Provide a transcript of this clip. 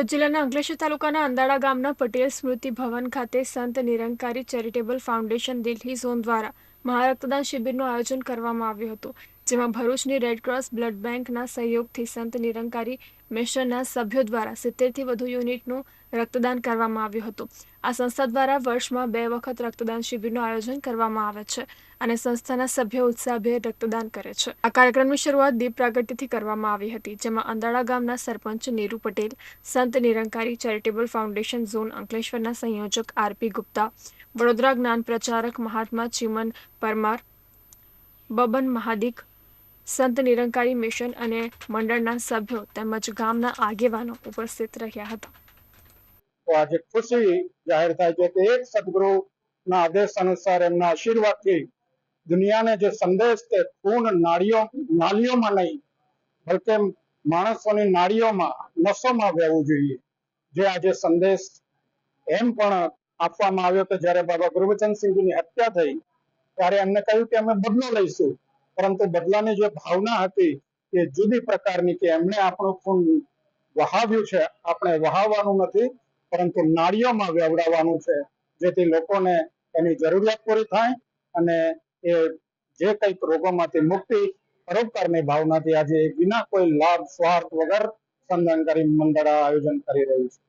ભરૂચ જિલ્લાના અંકલેશ્વર તાલુકાના અંદાડા ગામના પટેલ સ્મૃતિ ભવન ખાતે Sant Nirankari charitable foundation Delhi zone દ્વારા મહારક્તદાન શિબિરનું આયોજન કરવામાં આવ્યું હતું. જેમાં ભરૂચની રેડક્રોસ બ્લડ બેંકના સહયોગથી સંત નિરંકારી મિશનના સભ્યો દ્વારા સિત્તેરથી વધુ યુનિટનું રક્તદાન કરવામાં આવ્યું હતું. આ સંસ્થા દ્વારા વર્ષમાં બે વખત રક્તદાન શિબિરનું આયોજન કરવામાં આવે છે અને સંસ્થાના સભ્યો ઉત્સાહભેર રક્તદાન કરે છે. આ કાર્યક્રમની શરૂઆત દીપ પ્રાગટ્યથી કરવામાં આવી હતી, જેમાં અંદાળા ગામના સરપંચ નીરુ પટેલ, સંત નિરંકારી ચેરિટેબલ ફાઉન્ડેશન ઝોન અંકલેશ્વરના સંયોજક આરપી ગુપ્તા, વડોદરા જ્ઞાન પ્રચારક મહાત્મા ચિમન પરમાર, બબન મહાદિક સંત નિરંકારી મિશન અને મંડળના સભ્યો તેમજ ગામના આગેવાનો ઉપસ્થિત રહ્યા હતા. આજે ખુશી જાહેર થાય છે કે એક સદગુરુના આદેશ અનુસાર એમના આશીર્વાદથી દુનિયાને જે સંદેશ તે ખૂન નાળીઓ નાલીઓમાં નહીં બલકે માણસોની નાળીઓમાં, નસોમાં વહેવું જોઈએ. જે આજે સંદેશ એમ પણ આપવામાં આવ્યો કે જ્યારે બાબા ગુરુબચનસિંહજીની હત્યા થઈ, ત્યારે એમને કહ્યું કે અમે બદલો લઈશું. પરંતુ બદલાની જે ભાવના હતી એ જુદી પ્રકારની કે એમણે આપણું ખૂન વહાવ્યું છે. આપણે વહાવવાનું નથી, પરંતુ નાળીઓમાં વેવડાવવાનું છે. જેથી લોકોને એની જરૂરિયાત પૂરી થાય અને એ જે કંઈક રોગોમાંથી મુક્તિ પરોપકારની ભાવનાથી આજે વિના કોઈ લાભ, સ્વાર્થ વગર સંધાનકારી મંડળ આયોજન કરી રહ્યું છે.